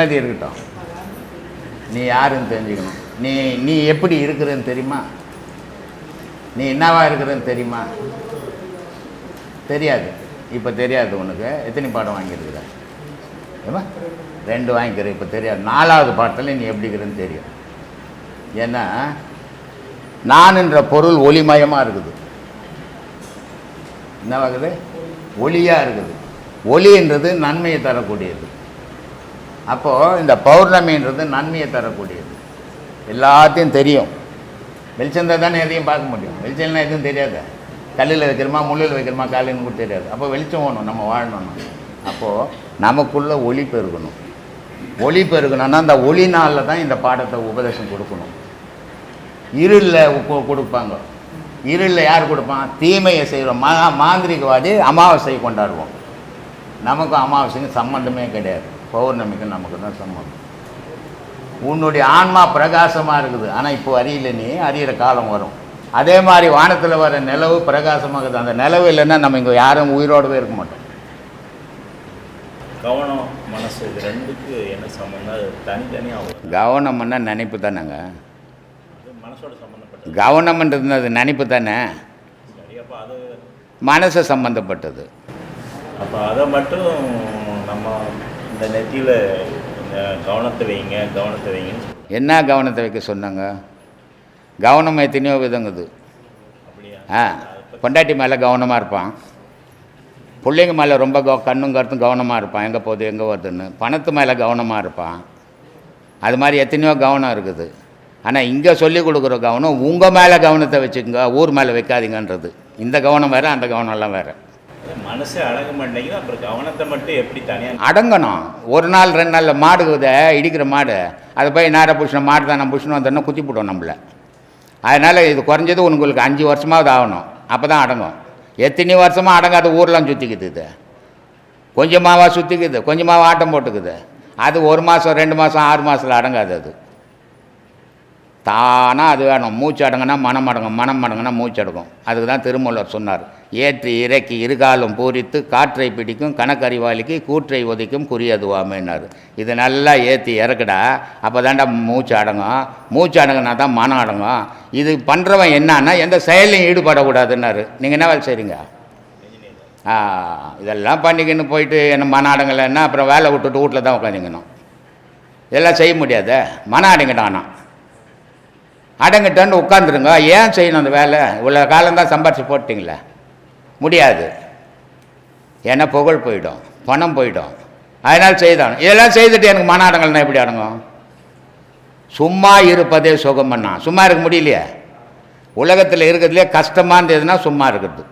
நிம்மதி இருக்கட்டும். நீ யாருன்னு தெரிஞ்சுக்கணும். நீ நீ எப்படி இருக்கிறன்னு தெரியுமா? நீ என்னவா இருக்கிறன்னு தெரியுமா? தெரியாது. இப்போ தெரியாது உனக்கு. எத்தனை பாடம் வாங்கியிருக்கிற? ஏமா ரெண்டு வாங்கிக்கிற இப்போ தெரியாது. நாலாவது பாடத்தில் நீ எப்படி இருக்கிறன்னு தெரியும். ஏன்னா நான் என்ற பொருள் ஒளிமயமாக இருக்குது. என்னவாகுது ஒளியாக இருக்குது. ஒளின்றது நன்மையை தரக்கூடியது. அப்போது இந்த பௌர்ணமின்றது நன்மையை தரக்கூடியது. எல்லாத்தையும் தெரியும். வெளிச்சம் தானே எதையும் பார்க்க முடியும். வெளிச்சம்னா எதுவும் தெரியாது. கல்லில் வைக்கிறோமா முள்ளில் வைக்கிறோமா காலின்னு கூட தெரியாது. அப்போ வெளிச்சம் வேணும் நம்ம வாழணும் அப்போது நமக்குள்ளே ஒளி பெருகணும். ஒளி பெருகணும்னா அந்த ஒளி நாளில் தான் இந்த பாடத்தை உபதேசம் கொடுக்கணும். இருளில் கொடுப்பாங்க. இருளில் யார் கொடுப்பான்? தீமையை செய்கிறோம் மா மாந்திரிகவாதி அமாவாசையை கொண்டாடுவோம். நமக்கும் அமாவாசைக்கும் சம்மந்தமே கிடையாது. பௌர்ணமிக்கும் நமக்கு தான் சம்மந்தம். உன்னுடைய ஆன்மா பிரகாசமாக இருக்குது. ஆனால் இப்போ அறியல நீ அறியிற காலம் வரும். அதே மாதிரி வானத்தில் வர நிலவு பிரகாசமாகுது அந்த நிலவு இல்லைன்னா நம்ம இங்கே யாரும் உயிரோடவே இருக்க மாட்டோம். கவனம் மனசு இது ரெண்டுக்கு என்ன சம்மந்தம்? தனித்தனியாக கவனம்னா நினைப்பு தானேங்க? மனசோட சம்மந்தப்பட்டது. கவனம்ன்றது அது நினைப்பு தானே? மனசு சம்மந்தப்பட்டது. அப்போ அதை மட்டும் நம்ம இந்த நெத்தியில் கவனத்தை வைங்க கவனத்தை சொல்றோம். என்ன கவனத்தை வைக்க சொன்னாங்க? கவனம் எத்தனையோ விதங்குது. ஆ பொண்டாட்டி மேலே கவனமாக இருப்பான். பிள்ளைங்க மேலே ரொம்ப கவ கண்ணும் கருத்தும் கவனமாக இருப்பான். எங்கே போகுது எங்கே வருதுன்னு. பணத்து மேலே கவனமாக இருப்பான். அது மாதிரி எத்தனையோ கவனம் இருக்குது. ஆனால் இங்கே சொல்லி கொடுக்குற கவனம் உங்கள் மேலே கவனத்தை வச்சுக்கோங்க ஊர் மேலே வைக்காதீங்கன்றது. இந்த கவனம் வேறு அந்த கவனம்லாம் வேறு. மனசு அடங்க மாட்டேங்குது. அப்புறம் கவனத்தை மட்டும் எப்படி தனியாக அடங்கணும். ஒரு நாள் ரெண்டு நாளில் மாடு இதை இடிக்கிற மாடு. அதை போய் நேராக புஷ்ண மாடு தான் நம்ம புஷ்ணு வந்தோன்னா குத்தி போட்டோம் நம்மள. அதனால் இது குறைஞ்சது உங்களுக்கு அஞ்சு வருஷமாவது ஆகணும். அப்போ தான் அடங்கும். எத்தனை வருஷமாக அடங்காத ஊரெலாம் சுற்றிக்குது இது. கொஞ்சமாவா சுற்றிக்குது கொஞ்சமாவா ஆட்டம் போட்டுக்குது. அது ஒரு மாதம் ரெண்டு மாதம் ஆறு மாதத்தில் அடங்காது அது. தானாக அது வேணும். மூச்சு அடங்குனா மனம் அடங்கும் மனம் அடங்குனா மூச்சு அடங்கும். அதுக்கு தான் திருமூலர் சொன்னார். ஏற்றி இறக்கி இருகாலும் பூரித்து காற்றை பிடிக்கும் கணக்கறிவாளிக்கு கூற்றை உதைக்கும் குறியதுவாமேனார் இது நல்லா ஏற்றி இறக்குடா அப்போ தாண்டா மூச்சு அடங்கும். மூச்சு அடங்குனா தான் மனம் அடங்கும். இது பண்ணுறவன் என்னன்னா எந்த செயலையும் ஈடுபடக்கூடாதுன்னாரு. நீங்கள் என்ன வேலை செய்றீங்க? ஆ, இதெல்லாம் பண்ணிக்கின்னு போயிட்டு என்ன மன அடங்கலைன்னா அப்புறம் வேலை விட்டுட்டு வீட்டில் தான் உட்காந்துக்கணும் இதெல்லாம் செய்ய முடியாது? மன அடங்கிட்டானா? அடங்கிட்டேன்னு உட்காந்துருங்க ஏன் செய்யணும் அந்த வேலை? இவ்வளோ காலம்தான் சம்பாரிச்சு போட்டிங்களே. முடியாது. ஏன்னா புகழ் போயிடும் பணம் போயிடும். அதனால் செய்தான் இதெல்லாம் செய்துட்டு எனக்கு மன அடங்கல்னா எப்படி அடங்கும்? சும்மா இருப்பதே சுகமண்ணா சும்மா இருக்க முடியலையே. உலகத்தில் இருக்கிறதுலே கஷ்டமானது எதுனா சும்மா இருக்கிறது.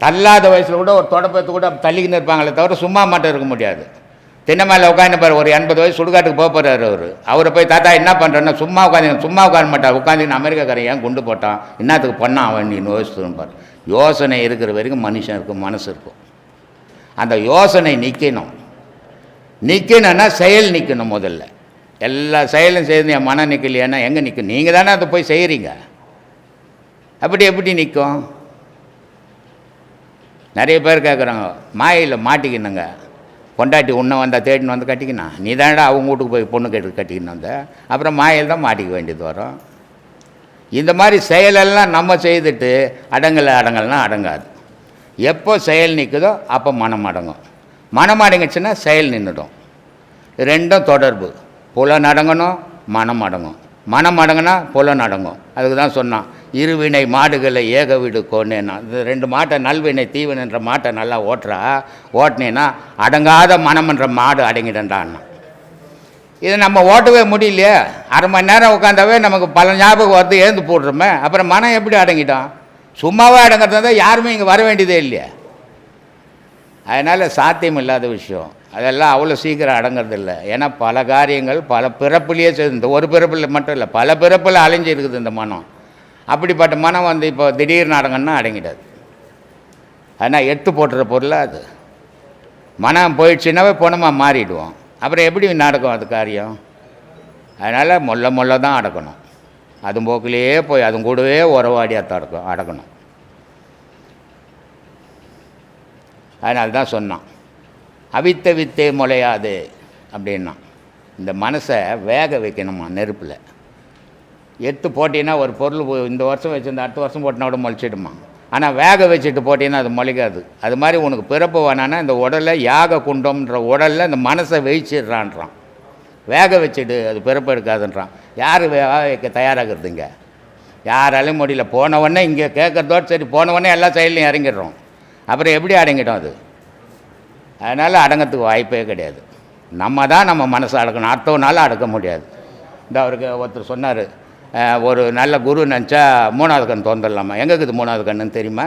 தள்ளாத வயசில் கூட ஒரு தொடப்பத்தை கூட தள்ளிக்கின்னு இருப்பாங்களே தவிர சும்மா மட்டும் இருக்க முடியாது. தின்ன உட்காந்து பாரு ஒரு எண்பது வயசு சுடுகாட்டுக்கு போக போகிறாரு அவர். அவரை போய் தாத்தா என்ன பண்ணுறேன்னா சும்மா உட்காந்து சும்மா உட்கார மாட்டார் உட்காந்து அமெரிக்காக்காரன் ஏன் குண்டு போட்டான்? என்னத்துக்கு பண்ணான் அவன்? நீ யோசித்து யோசனை இருக்கிற வரைக்கும் மனுஷன் இருக்கும் மனசு இருக்கும். அந்த யோசனை நிற்கணும் நிற்கணும்னா செயல் நிற்கணும் முதல்ல. எல்லா செயலும் செய்து என் மனம் நிற்கலையானா எங்கே நிற்கும் நீங்கள் தானே அதை போய் செய்கிறீங்க அப்படி எப்படி நிற்கும் நிறைய பேர் கேட்குறாங்க மாயில் மாட்டிக்கணுங்க. பொண்டாட்டி உன்னை வந்தால் தேடின்னு வந்து கட்டிக்கினா நீ தானடா அவங்க வீட்டுக்கு போய் பொண்ணு கேட்டு கட்டிக்கின்னு வந்த? அப்புறம் மாயில் தான் மாட்டிக்க வேண்டியது வரும். இந்த மாதிரி செயலெல்லாம் நம்ம செய்துட்டு அடங்கலை அடங்கலைன்னா அடங்காது. எப்போ செயல் நிற்குதோ அப்போ மனம் அடங்கும். மனம் அடங்கிச்சுன்னா செயல் நின்றுடும் ரெண்டும் தொடர்பு. புலன் அடங்கணும் மனம் அடங்கும். மனம் அடங்குனா புலன் அடங்கும். அதுக்கு தான் சொன்னான் இருவினை மாடுகளை ஏக வீடு கோனேன்னா இது ரெண்டு மாட்டை நல்வினை தீவினைன்ற மாட்டை நல்லா ஓட்டுறா. ஓட்டினேன்னா அடங்காத மனம்ன்ற மாடு அடங்கிடண்டான்னா இதை நம்ம ஓட்டவே முடியலையே. அரை மணி நேரம் உட்காந்தாவே நமக்கு பல ஞாபகம் வருது ஏந்து போடுறோமே அப்புறம் மனம் எப்படி அடங்கிட்டோம் சும்மாவே அடங்கிறது தான் யாருமே இங்கே வர வேண்டியதே இல்லையே. அதனால் சாத்தியம் இல்லாத விஷயம். அதெல்லாம் அவ்வளோ சீக்கிரம் அடங்கிறது இல்லை ஏன்னா பல காரியங்கள் பல பிறப்புலேயே செய்து இந்த ஒரு பிறப்பில் மட்டும் இல்லை பல பிறப்பில் அலைஞ்சு இருக்குது இந்த மனம். அப்படிப்பட்ட மனம் வந்து இப்போ திடீர்னு அடங்கன்னா அடங்கிடாது. ஆனால் எடுத்து போட்டுற பொருள் அது. மனம் போயிடுச்சுன்னாவே போனமாக மாறிடுவோம். அப்புறம் எப்படி நடக்கும் அது காரியம்? அதனால் மொல்ல மொல்ல தான் அடக்கணும். அது போக்கிலேயே போய் அதுவும் கூடவே உறவாடியாக தான் அடக்கும் அடக்கணும். அதனால தான் சொன்னான். அவித்த வித்தே முளையாது அப்படின்னா இந்த மனசை வேக வைக்கணுமா நெருப்பில்? எடுத்து போட்டீங்கன்னா ஒரு பொருள் இந்த வருஷம் வச்சிருந்த அடுத்த வருஷம் போட்டினா கூட முளைச்சிடுமா? ஆனால் வேக வச்சுட்டு போட்டீங்கன்னா அது முளைக்காது. அது மாதிரி உனக்கு பிறப்பு வேணான்னா இந்த உடலை யாக குண்டம்ன்ற உடலில் இந்த மனசை வெயிச்சிடுறான்றான். வேக வச்சுட்டு அது பிறப்பு எடுக்காதுன்றான். யார் வேக வைக்க தயாராகிறதுங்க? யாராலையும் முடியல. போன உடனே இங்கே கேட்குறதோடு சரி போனவொடனே எல்லா சைட்லையும் இறங்கிடுறோம். அப்புறம் எப்படி அடங்கிட்டோம் அது? அதனால் அடங்கிறதுக்கு வாய்ப்பே கிடையாது. நம்ம தான் நம்ம மனசை அடக்கணும். அடுத்தவனால அடக்க முடியாது. இந்த அவருக்கு ஒருத்தர் சொன்னார் ஒரு நல்ல குரு நினச்சா மூணாவது கண் தோன்றலாமா எங்கே இருக்குது மூணாவது கண்ணுன்னு தெரியுமா?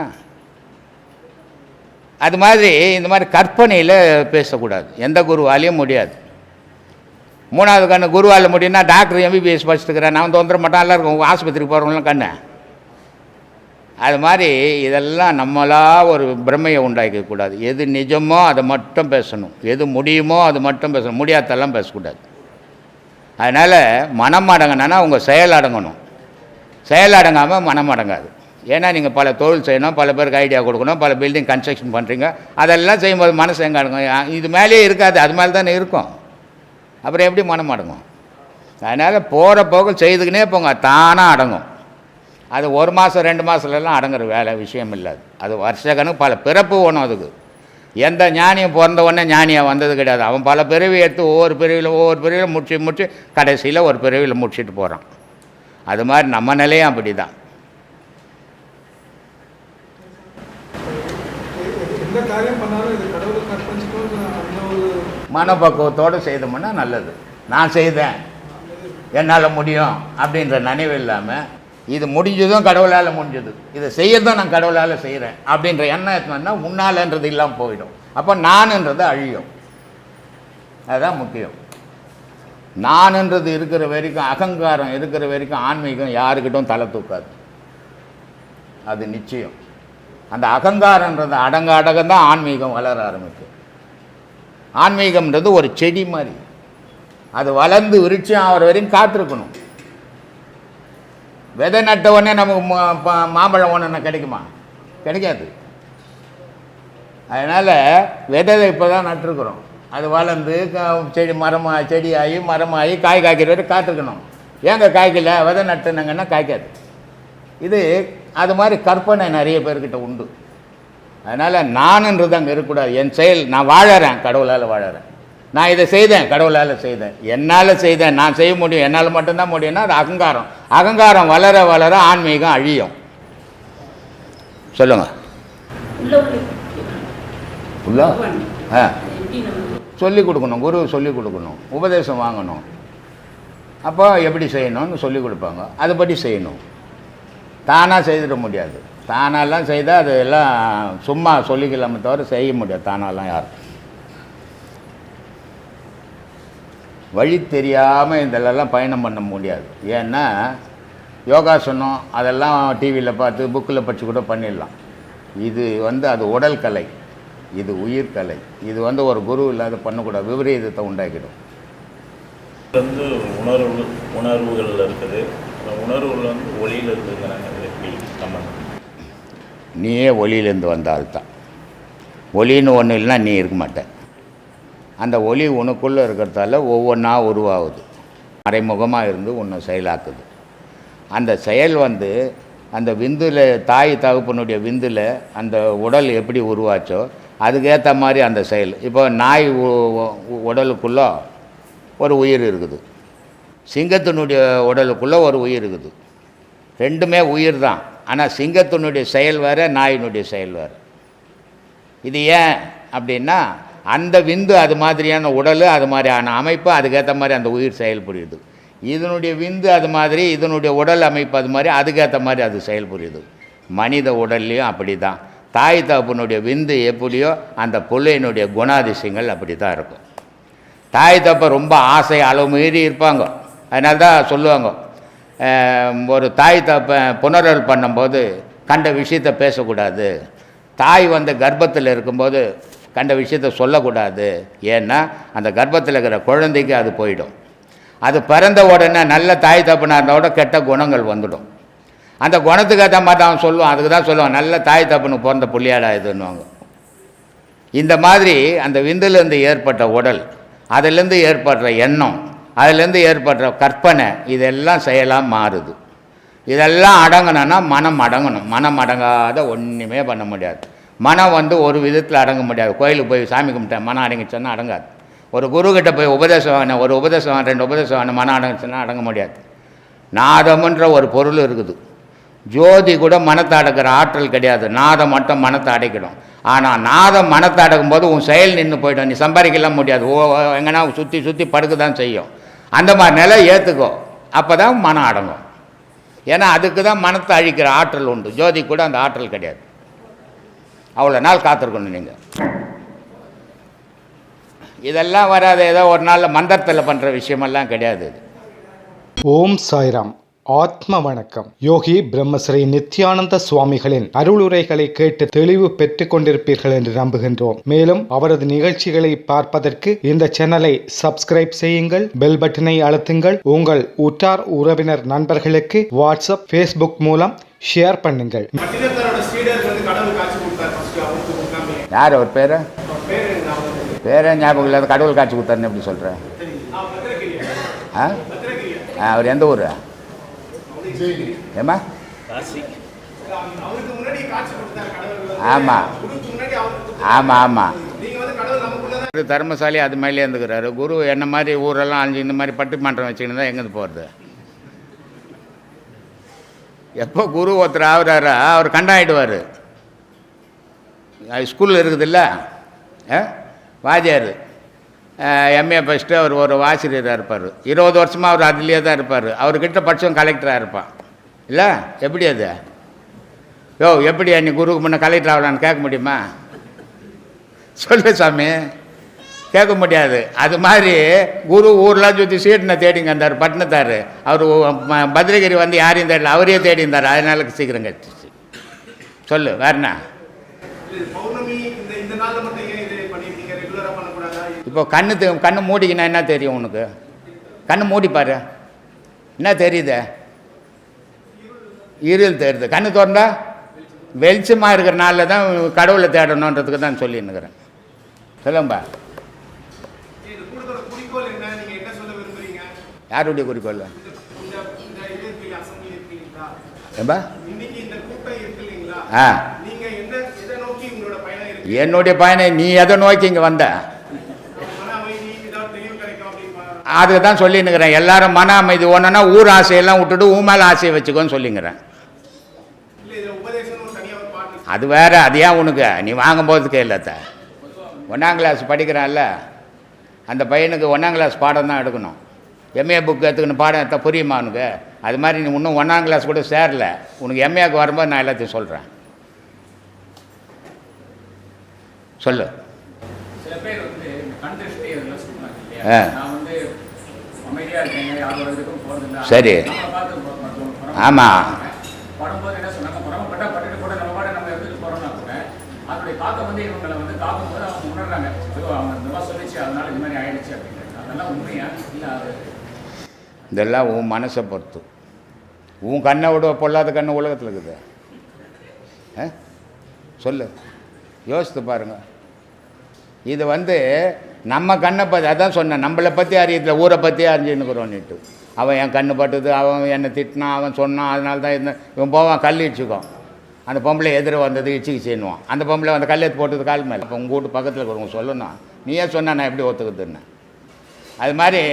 அது மாதிரி இந்த மாதிரி கற்பனையில் பேசக்கூடாது. எந்த குருவாலையும் முடியாது. மூணாவது கண்ணு குருவால் முடியும்னா டாக்டர் எம்பிபிஎஸ் படிச்சுட்டுக்கிறேன் நான் தோன்ற மாட்டான் எல்லாருக்கும் ஆஸ்பத்திரிக்கு போகிறவங்களாம் கண்ணு. அது மாதிரி இதெல்லாம் நம்மளா ஒரு பிரமையை உண்டாக்க கூடாது. எது நிஜமோ அதை மட்டும் பேசணும். எது முடியுமோ அது மட்டும் பேசணும். முடியாதெல்லாம் பேசக்கூடாது. அதனால் மனம் அடங்கினா உங்கள் செயல் அடங்கணும். செயல் அடங்காமல் மனம் அடங்காது. ஏன்னா நீங்கள் பல தொழில் செய்யணும் பல பேருக்கு ஐடியா கொடுக்கணும் பல பில்டிங் கன்ஸ்ட்ரக்ஷன் பண்ணுறீங்க அதெல்லாம் செய்யும்போது மனசு எங்கே அடங்கும்? இது மேலேயே இருக்காது. அது மேலே தானே இருக்கும். அப்புறம் எப்படி மனம் அடங்கும்? அதனால் போகிற போக செய்துக்கினே போங்க. தானாக அடங்கும். அது ஒரு மாதம் ரெண்டு மாதத்துலலாம் அடங்குற வேலை விஷயம் இல்லை. அது. அது வருஷ கணக்கு பல பிறப்பு ஒன்றும் அதுக்கு. எந்த ஞானியும் பிறந்த உடனே ஞானியாக வந்தது கிடையாது. அவன் பல பிறவி எடுத்து ஒவ்வொரு பிறவியில் ஒவ்வொரு பிறவியில் முடிச்சு முடிச்சு கடைசியில் ஒரு பிறவியில் முடிச்சிட்டு போகிறான் அது மாதிரி நம்ம நிலையும் அப்படி தான் மனப்பக்குவத்தோடு செய்தோம்னா நல்லது. நான் செய்தேன். என்னால் முடியும் அப்படின்ற நினைவு இல்லாமல் இது முடிஞ்சதும் கடவுளால் முடிஞ்சது. இதை செய்யறதும் நான் கடவுளால் செய்கிறேன் அப்படின்ற எண்ணம் எத்தனா உன்னாலன்றது இல்லாமல் போயிடும். அப்போ நானுன்றது அழியும். அதுதான் முக்கியம். நானுன்றது இருக்கிற வரைக்கும் அகங்காரம் இருக்கிற வரைக்கும் ஆன்மீகம் யாருக்கிட்டும் தலை தூக்காது. அது நிச்சயம். அந்த அகங்காரன்றது அடங்க அடங்க தான் ஆன்மீகம் வளர ஆரம்பிக்கும். ஆன்மீகம்ன்றது ஒரு செடி மாதிரி. அது வளர்ந்து விருட்சம் ஆகிற வரையும் காத்திருக்கணும். விதை நட்ட உடனே நமக்கு மா- மாம்பழம் ஒன்று கிடைக்குமா? கிடைக்காது. அதனால் விதை இப்போ தான் நட்டுருக்குறோம். அது வளர்ந்து க- செடி மரமாக செடியாகி மரமாகி காய் காய்க்கிற வரைக்கும் காத்திருக்கணும். ஏங்க காய்க்கல? விதை நட்டுனாங்கன்னா காய்க்காது. இது அது மாதிரி கற்பனை நிறைய பேர்கிட்ட உண்டு. அதனால் நானுன்றது அங்கே இருக்கக்கூடாது. என் செயல் நான் வாழறேன் கடவுளால் வாழறேன். நான் இதை செய்தேன் கடவுளால் செய்தேன். என்னால் செய்தேன். நான் செய்ய முடியும். என்னால் மட்டும்தான் முடியும்னா அது அகங்காரம். அகங்காரம் வளர வளர ஆன்மீகம் அழியும். சொல்லுங்கள் உள்ள. ஆ. சொல்லி கொடுக்கணும். குரு சொல்லி கொடுக்கணும். உபதேசம் வாங்கணும். அப்போ எப்படி செய்யணும்னு சொல்லி கொடுப்பாங்க. அதுபடி செய்யணும். தானாக செய்திட முடியாது. தானாலாம் செய்தால் அது எல்லாம் சும்மா சொல்லிக்கலாமே தவிர செய்ய முடியாது. தானாலாம் யாரும். வழி தெரியாமல் இதெல்லாம் பயணம் பண்ண முடியாது. ஏன்னா யோகாசனம் அதெல்லாம் டிவியில் பார்த்து புக்கில் படித்து கூட பண்ணிடலாம். இது வந்து அது உடல் கலை. இது உயிர் கலை. இது வந்து ஒரு குரு இல்லாத பண்ணக்கூடாது. விபரீதத்தை உண்டாக்கிடும். இது வந்து உணர்வு உணர்வுகள் இருக்குது. அந்த உணர்வுகள் வந்து ஒளியில் சம்பந்தம்? நீயே ஒளியிலேருந்து வந்த ஆள் தான் ஒளின்னு ஒன்று இல்லைன்னா நீ இருக்க மாட்ட. அந்த ஒளி உனக்குள்ளே இருக்கிறதால ஒவ்வொன்றா உருவாகுது. மறைமுகமாக இருந்து உன்னை செயலாக்குது. அந்த செயல் வந்து அந்த விந்தில் தாய் தகப்பனுடைய விந்தில் அந்த உடல் எப்படி உருவாச்சோ அதுக்கேற்ற மாதிரி அந்த செயல். இப்போ நாய் உடலுக்குள்ளே ஒரு உயிர் இருக்குது. சிங்கத்தினுடைய உடலுக்குள்ளே ஒரு உயிர் இருக்குது. ரெண்டுமே உயிர் தான். ஆனால் சிங்கத்தினுடைய செயல் வேறு நாயினுடைய செயல் வேறு. இது ஏன் அப்படின்னா அந்த விந்து அது மாதிரியான உடல் அது மாதிரியான அமைப்பு அதுக்கேற்ற மாதிரி அந்த உயிர் செயல்புரியுது. இதனுடைய விந்து அது மாதிரி இதனுடைய உடல் அமைப்பு அது மாதிரி அதுக்கேற்ற மாதிரி அது செயல்புரியுது. மனித உடல்லையும் அப்படி தான் தாய் தகப்பனுடைய விந்து எப்படியோ அந்த பிள்ளையினுடைய குணாதிசயங்கள் அப்படி தான் இருக்கும். தாய் தப்பை ரொம்ப ஆசை அளவு மீறி இருப்பாங்க. அதனால தான் சொல்லுவாங்க ஒரு தாய் தப்பை புனரல் பண்ணும்போது கண்ட விஷயத்தை பேசக்கூடாது. தாய் வந்து கர்ப்பத்தில் இருக்கும்போது கண்ட விஷயத்த சொல்லக்கூடாது. ஏன்னா அந்த கர்ப்பத்தில் இருக்கிற குழந்தைக்கு அது போயிடும். அது பிறந்த உடனே நல்ல தாய் தப்பனாக இருந்தால் கெட்ட குணங்கள் வந்துடும். அந்த குணத்துக்கு ஏற்ற மாதிரி அவன் சொல்லுவான். அதுக்கு தான் சொல்லுவான். நல்ல தாய் தப்புன்னு பிறந்த புள்ளியாடா இதுன்னுவாங்க. இந்த மாதிரி அந்த விந்துலேருந்து ஏற்பட்ட உடல் அதிலேருந்து ஏற்படுற எண்ணம் அதிலேருந்து ஏற்படுற கற்பனை இதெல்லாம் செயலாக மாறுது. இதெல்லாம் அடங்கணும்னா மனம் அடங்கணும். மனம் அடங்காத ஒன்றுமே பண்ண முடியாது. மனம் வந்து ஒரு விதத்தில் அடங்க முடியாது. கோயிலுக்கு போய் சாமி கும்பிட்டேன் மனம் அடங்கிச்சோன்னா அடங்காது. ஒரு குருக்கிட்ட போய் உபதேசம் வாங்கின ஒரு உபதேசம் ரெண்டு உபதேசம் வாங்கின மனம் சொன்னால் அடங்க முடியாது. நாதம்ன்ற ஒரு பொருள் இருக்குது. ஜோதி கூட மனத்தை அடக்கிற ஆற்றல் கிடையாது. நாதம் மட்டும் மனத்தை அடைக்கிடும் ஆனால் நாதம் மனத்தை அடக்கும் போது உன் செயல் நின்று போய்டும். நீ சம்பாதிக்கலாம் முடியாது. ஓ ஓ, எங்கன்னா சுற்றி சுற்றி படுக்க தான் செய்யும். அந்த மாதிரி நிலை ஏற்றுக்கோ அப்போ தான் மனம் அடங்கும். ஏன்னா அதுக்கு தான் மனத்தை அழிக்கிற ஆற்றல் உண்டு. ஜோதி கூட அந்த ஆற்றல் கிடையாது. அவ்வளோ நாள் காத்திருக்கணும் நீங்கள் இதெல்லாம் வராது. ஏதோ ஒரு நாளில் மந்திரத்தில் பண்ணுற விஷயமெல்லாம் கிடையாது இது. ஓம் சாய்ராம். ஆத்ம வணக்கம். யோகி பிரம்மஸ்ரீ நித்யானந்த சுவாமிகளின் அருளுரைகளை கேட்டு தெளிவு பெற்றுக் கொண்டிருப்பீர்கள் என்று நம்புகின்றோம். மேலும் அவரது நிகழ்ச்சிகளை பார்ப்பதற்கு இந்த சேனலை சப்ஸ்கிரைப் செய்யுங்கள் பெல் பட்டனை அழுத்துங்கள் உங்கள் உற்றார் உறவினர் நண்பர்களுக்கு வாட்ஸ்அப் ஃபேஸ்புக் மூலம் ஷேர் பண்ணுங்கள் மட்டினத்தாரோட சீடர் வந்து கடவுள் காட்சி கொடுத்தாரு ஃபர்ஸ்ட் அவருக்கு கொடுக்காம யார் அவர் பேர்? அவர் பேரே ஞாபகம் இல்லாத கடவுள் காட்சி கொடுத்தாருன்னு எப்படி சொல்கிறேன் ஆ? ஆ, அவர் எந்த ஊர்? ஏம்மா? ஆமாம் ஆமாம் ஆமாம் தர்மசாலி அது மேலே இருந்துக்கிறாரு. குரு என்ன மாதிரி ஊரெல்லாம் அஞ்சு இந்த மாதிரி பட்டிமன்றம் வச்சுக்கிட்டு தான் எங்கேருந்து போகிறது எப்போ குரு ஒருத்தர் ஆகுறாரா? அவர் கண்டாயிடுவார். ஸ்கூலில் இருக்குதுல்ல? ஆ? வாத்தியார். எம்ஏ ஃபஸ்ட்டு அவர் ஒரு ஆசிரியராக இருப்பார். இருபது வருஷமாக அவர் அதுலேயே தான் இருப்பார். அவர்கிட்ட படித்தவன் கலெக்டராக இருப்பான். இல்லை? எப்படி அது? யோ எப்படி நீ குருக்கு முன்ன கலெக்டர் ஆகலான்னு கேட்க முடியுமா? சொல்லு சாமி. கேட்க முடியாது. அது மாதிரி குரு ஊர்லாம் சுற்றி சீட்டனை தேடிங்க இருந்தார் பட்டினத்தார். அவர் பத்ரகிரி வந்து யாரையும் தேடல அவரே தேடி இருந்தார் அதனால சீக்கிரம் கட்டிச்சு சொல்லு வேறண்ணா இப்போ கண்ணு கண்ணு மூடிக்கினா என்ன தெரியும் உனக்கு? கண்ணு மூடி பாரு. என்ன தெரியுது? இருள் தெரியுது. கண்ணு திறந்தா வெளிச்சமாக இருக்கிற நாளில் தான் கடவுளை தேடணுன்றதுக்கு தான் சொல்லின்னுக்கிறேன். சொல்லுங்கப்பா யாருடைய குறிக்கோள்? இந்த இந்த என்னுடைய பையனை நீ எதை நோக்கி இங்கே வந்த? அதுக்கு தான் சொல்லின்னுக்கிறேன். எல்லாரும் மன அமைதி. ஒன்றுனா ஊர் ஆசையெல்லாம் விட்டுட்டு ஊமேல மேலே ஆசையை வச்சுக்கோன்னு சொல்லிங்கிறேன் அது வேற. அது ஏன் உனக்கு? நீ வாங்கும்போது இல்லத்த ஒன்றாம் கிளாஸ் படிக்கிறான்ல. அந்த பையனுக்கு ஒன்றாம் கிளாஸ் பாடம் தான் எடுக்கணும். எம்ஏ புக் எடுத்துக்கணும் பாடம் எடுத்தால் புரியுமா உனக்கு? அது மாதிரி நீ இன்னும் ஒன்றாம் கிளாஸ் கூட சேரல. உனக்கு எம்ஏக்கு வரும்போது நான் எல்லாத்தையும் சொல்கிறேன் சொல்லு சில பேர் வந்து இந்த கண் திருஷ்டி அதெல்லாம் சொல்றாங்க இல்லையா ஆ. நான் வந்து அமைதியா இருக்கேங்க யாரோட இதுக்கும் போறதில்ல சரி. நம்மளை பார்த்து பொ- பொ- பொறாமை ஆமா. படும்போது என்ன சொன்னாங்க? பொறாமப்பட்டா பட்டுட்டு கூட நம்ம பாட நம்ம எடுத்துட்டு போறோம்னா கூட அதனுடைய தாக்கம் வந்து இவங்களை வந்து தாக்கும் போது அவங்க உணர்றாங்க. ஐயோ அவங்க இந்த மாதிரி சொல்லிச்சு அதனால இந்த மாதிரி ஆயிடுச்சு அப்படின்னு அதெல்லாம் உண்மையா? இல்ல அது இதெல்லாம் உன் மனசை பொறுத்து. உன் கண்ணை விட பொல்லாத கண்ணு உலகத்தில் இருக்குது. ஆ? சொல்லு. யோசித்து பாருங்க. இது வந்து நம்ம கண்ணை பற்றி அதான் சொன்னேன் நம்மளை பற்றி அறியதில்ல ஊரை பற்றி அறிஞ்சுன்னுக்குறோன்னுட்டு அவன் என் கண்ணு பட்டுது அவன் என்னை திட்டினான் அவன் சொன்னான் அதனால தான் இந்த இவன் போவான் கல் இடிச்சுக்கோ அந்த பொம்பளை எதிர வந்தது இச்சிக்கு செய்யணுவான் அந்த பொம்பளை அந்த கல் எடுத்து போட்டது கால் மேலே. அப்போ உங்கள் வீட்டு பக்கத்தில் இருக்கிறவங்க சொல்லணும். நீயே சொன்ன நான் எப்படி ஒத்துக்குதுன்னு. அது மாதிரி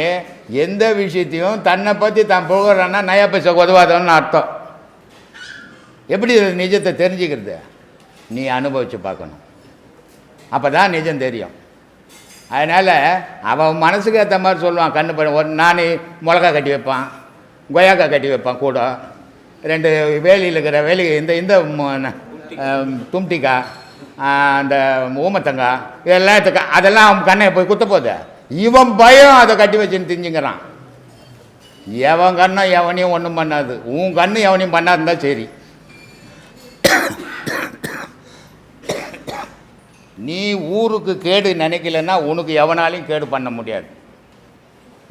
எந்த விஷயத்தையும் தன்னை பற்றி தான் புகழன்னா நயா பைசா உதவாதவன்னு அர்த்தம். எப்படி நிஜத்தை தெரிஞ்சுக்கிறது? நீ அனுபவித்து பார்க்கணும். அப்போ தான் நிஜம் தெரியும். அதனால் அவன் மனசுக்கு ஏற்ற மாதிரி சொல்லுவான் கண்ணு பண்ண ஒரு நான் மிளகா கட்டி வைப்பான் கொய்யாக்காய் கட்டி வைப்பான் கூட. ரெண்டு வேலியில் இருக்கிற வேலி இந்த இந்த ம- தும்டிக்காய் அந்த ஊமத்தங்காய் இதெல்லாம் அதெல்லாம் அவன் கண்ணை போய் குத்த போகுது. இவன் பயம் அதை கட்டி வச்சுன்னு திஞ்சுங்கிறான். எவன் கண்ணும் எவனையும் ஒன்றும் பண்ணாது. உன் கண்ணு எவனையும் பண்ணாதுன்னா சரி. நீ ஊருக்கு கேடு நினைக்கலன்னா உனக்கு எவனாலையும் கேடு பண்ண முடியாது.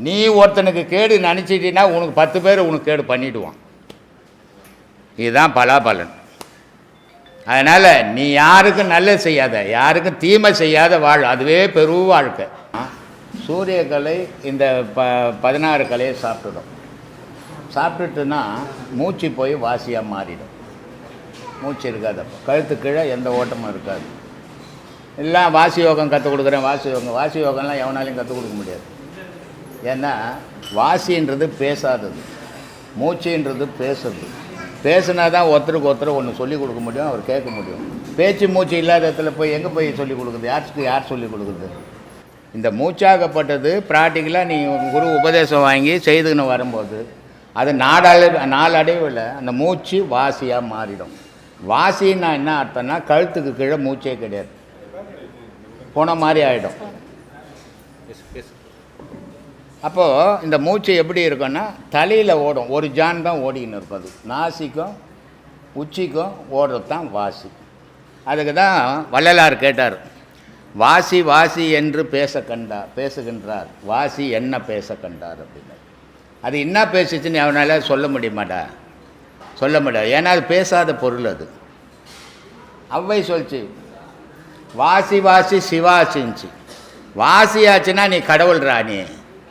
நீ ஒருத்தனுக்கு கேடு நினச்சிட்டின்னா உனக்கு பத்து பேர் உனக்கு கேடு பண்ணிவிடுவான் இதுதான் பலாபலன். அதனால் நீ யாருக்கும் நல்லது செய்யாத யாருக்கும் தீமை செய்யாத வாழ் அதுவே பெரு வாழ்க்கை. சூரியக்கலை இந்த ப பதினாறு கலையை சாப்பிட்டுடும். சாப்பிட்டுட்டுனா மூச்சு போய் வாசியாக மாறிடும். மூச்சு இருக்காது கழுத்து கீழே எந்த ஓட்டமும் இருக்காது. எல்லாம் வாசி யோகம் கற்றுக் கொடுக்குறேன் வாசி யோகம் வாசி யோகம்லாம் எவனாலையும் கற்றுக் கொடுக்க முடியாது. ஏன்னா வாசின்றது பேசாதது. மூச்சுன்றது பேசுறது. பேசுனா தான் ஒருத்தருக்கு ஒருத்தர் ஒன்று சொல்லிக் கொடுக்க முடியும் அவர் கேட்க முடியும். பேச்சு மூச்சு இல்லாத இடத்துல போய் எங்கே போய் சொல்லிக் கொடுக்குறது? யாருக்கு யார் சொல்லிக் கொடுக்குறது? இந்த மூச்சாகப்பட்டது ப்ராக்டிக்கலாக நீ குரு உபதேசம் வாங்கி செய்துன்னு வரும்போது அது நாடளவு நாளடைவில் அந்த மூச்சு வாசியாக மாறிடும். வாசின்னா என்ன அர்த்தம்னா கழுத்துக்கு கீழே மூச்சே கிடையாது. போன மாதிரி ஆகிடும் அப்போது இந்த மூச்சு எப்படி இருக்குன்னா தலையில் ஓடும். ஒரு ஜான் தான் ஓடிக்கின்னு இருக்கும் அது நாசிக்கும் உச்சிக்கும் ஓடுறது தான் வாசி. அதுக்கு தான் வள்ளலார் கேட்டார் வாசி வாசி என்று பேச கண்டார் பேசுகின்றார். வாசி என்ன பேச கண்டார்? அப்படின்னு. அது என்ன பேசுச்சுன்னு அவனால் சொல்ல முடியுமாடா? சொல்ல முடியாது. ஏன்னா அது பேசாத பொருள் அது. அவ்வை சொல்லிச்சு வாசி வாசி சிவாசின்ச்சு. வாசி ஆச்சுன்னா நீ கடவுள்ரா நீ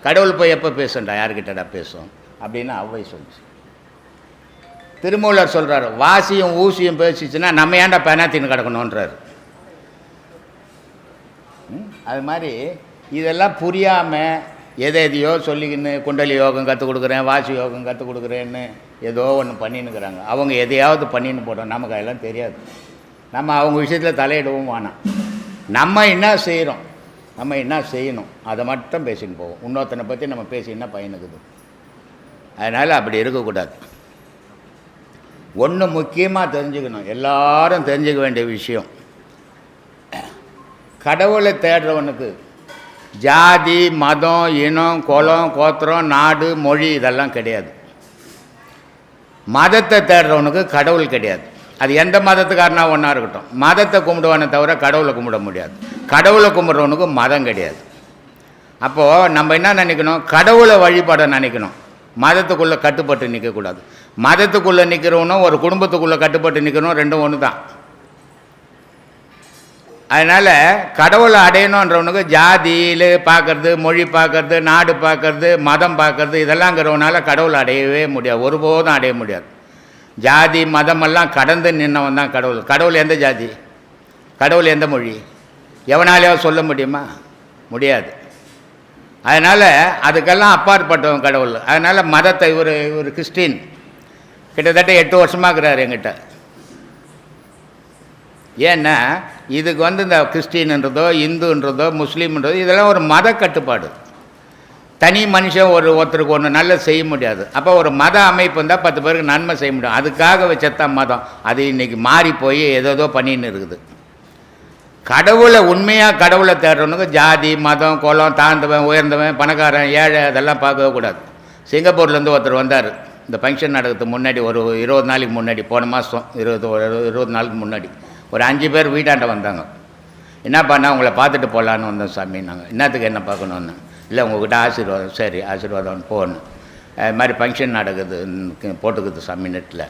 கடவுள் போய் எப்போ பேசுண்டா யார்கிட்டடா பேசும்? அப்படின்னு அவ்வை சொல்லிச்சு. திருமூலர் சொல்கிறார் வாசியும் ஊசியும் பேசிச்சுன்னா நம்ம ஏன்டா பெனாத்தின்னு கிடக்கணுன்றார் ம், அது மாதிரி இதெல்லாம் புரியாமல் எதை எதையோ சொல்லிக்கின்னு குண்டலி யோகம் கற்றுக் கொடுக்குறேன் வாசி யோகம் கற்றுக் கொடுக்குறேன்னு ஏதோ ஒன்று பண்ணின்னுக்கிறாங்க. அவங்க எதையாவது பண்ணின்னு போட்டோம் நமக்கு அதெல்லாம் தெரியாது. நம்ம அவங்க விஷயத்தில் தலையிடவும் வேணாம். நம்ம என்ன செய்கிறோம் நம்ம என்ன செய்யணும்? அதை மட்டும் பேசின்னு போவோம். இன்னொருத்தனை பற்றி நம்ம பேசி என்ன பயனுக்குது? அதனால் அப்படி இருக்கக்கூடாது. ஒன்று முக்கியமாக தெரிஞ்சுக்கணும். எல்லாரும் தெரிஞ்சுக்க வேண்டிய விஷயம். கடவுளை தேடுறவனுக்கு ஜாதி மதம் இனம் குலம் கோத்திரம் நாடு மொழி இதெல்லாம் கிடையாது. மதத்தை தேடுறவனுக்கு கடவுள் கிடையாது. அது எந்த மதத்துக்காரனா ஒன்றா இருக்கட்டும். மதத்தை கும்பிடுவானே தவிர கடவுளை கும்பிட முடியாது. கடவுளை கும்பிட்றவனுக்கு மதம் கிடையாது. அப்போது நம்ம என்ன நினைக்கணும்? கடவுளை வழிபாட நினைக்கணும். மதத்துக்குள்ளே கட்டுப்பட்டு நிற்கக்கூடாது மதத்துக்குள்ளே நிற்கிறவனும் ஒரு குடும்பத்துக்குள்ளே கட்டுப்பட்டு நிற்கணும் ரெண்டும் ஒன்று தான் அதனால் கடவுளை அடையணுன்றவனுக்கு ஜாதியில் பார்க்கறது மொழி பார்க்கறது நாடு பார்க்கறது மதம் பார்க்கறது இதெல்லாம்ங்கிறவனால கடவுளை அடையவே முடியாது. ஒருபோதும் அடைய முடியாது. ஜாதி மதமெல்லாம் கடந்து நின்னவன் தான் கடவுள். கடவுள் எந்த ஜாதி? கடவுள் எந்த மொழி? எவனாலேயோ சொல்ல முடியுமா? முடியாது. அதனால் அதுக்கெல்லாம் அப்பாற்பட்டவன் கடவுள். அதனால் மதத்தை இவர் இவர் கிறிஸ்டின். கிட்டத்தட்ட எட்டு வருஷமாக இருக்கிறார் எங்கிட்ட ஏன்னா இதுக்கு வந்து இந்த கிறிஸ்டின்ன்றதோ இந்துன்றதோ முஸ்லீம்ன்றதோ இதெல்லாம் ஒரு மத கட்டுப்பாடு. தனி மனுஷன் ஒரு ஒருத்தருக்கு ஒன்று நல்ல செய்ய முடியாது. அப்போ ஒரு மத அமைப்பு இருந்தால் பத்து பேருக்கு நன்மை செய்ய முடியும். அதுக்காக வச்சத்தான் மதம். அது இன்றைக்கி மாறி போய் ஏதோ பண்ணின்னு இருக்குது. கடவுளை உண்மையாக கடவுளை தேடுறவனுக்கு ஜாதி மதம் குளம் தாழ்ந்தவன் உயர்ந்தவன் பணக்காரன் ஏழை அதெல்லாம் பார்க்கவே கூடாது. சிங்கப்பூர்லேருந்து ஒருத்தர் வந்தார். இந்த ஃபங்க்ஷன் நடக்கிறதுக்கு முன்னாடி ஒரு இருபது நாளைக்கு முன்னாடி போன மாதம் இருபது ஒரு இருபது நாளுக்கு முன்னாடி ஒரு அஞ்சு பேர் வீட்டாண்ட வந்தாங்க. என்ன பண்ணா உங்களை பார்த்துட்டு போகலான்னு வந்தோம் சாமி நாங்கள் என்னத்துக்கு என்ன பார்க்கணுன்னு இல்லை உங்ககிட்ட ஆசீர்வாதம் சரி ஆசீர்வாதம் போகணும். அது மாதிரி ஃபங்க்ஷன் நடக்குது போட்டுக்குது சாமி நெட்டில்.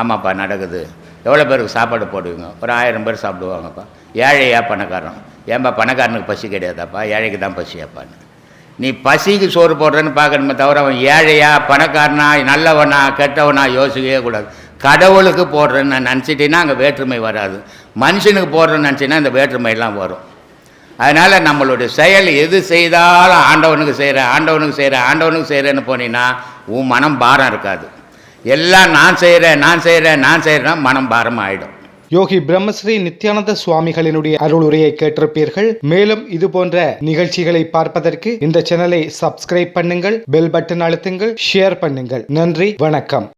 ஆமாப்பா நடக்குது. எவ்வளோ பேருக்கு சாப்பாடு போடுவீங்க? ஒரு ஆயிரம் பேர் சாப்பிடுவாங்கப்பா. ஏழையா பணக்காரன். ஏன்பா பணக்காரனுக்கு பசி கிடையாதாப்பா? ஏழைக்கு தான் பசியாப்பான்னு. நீ பசிக்கு சோறு போடுறேன்னு பார்க்கணுமே தவிர அவன் ஏழையா பணக்காரனா நல்லவனா கெட்டவனா யோசிக்கவே கூடாது. கடவுளுக்கு போடுறேன்னு நினச்சிட்டின்னா நினச்சிட்டேன்னா அங்கே வேற்றுமை வராது. மனுஷனுக்கு போடுறேன்னு நினச்சின்னா இந்த வேற்றுமையெல்லாம் வரும். அதனால் நம்மளுடைய செயல் எது செய்தாலும் ஆண்டவனுக்கு செய்கிறேன் ஆண்டவனுக்கு செய்கிறேன் ஆண்டவனுக்கு செய்கிறேன்னு போனீங்கன்னா உன் மனம் பாரம் இருக்காது. எல்லாம் நான் செய்கிறேன் நான் செய்கிறேன் நான் செய்கிறேன்னா மனம் பாரம் ஆகிடும் யோகி பிரம்மஸ்ரீ நித்யானந்த சுவாமிகளினுடைய அருளுரையை கேட்டிருப்பீர்கள். மேலும் இது போன்ற நிகழ்ச்சிகளை பார்ப்பதற்கு இந்த சேனலை சப்ஸ்கிரைப் பண்ணுங்கள் பெல் பட்டன் அழுத்துங்கள் ஷேர் பண்ணுங்கள். நன்றி வணக்கம்.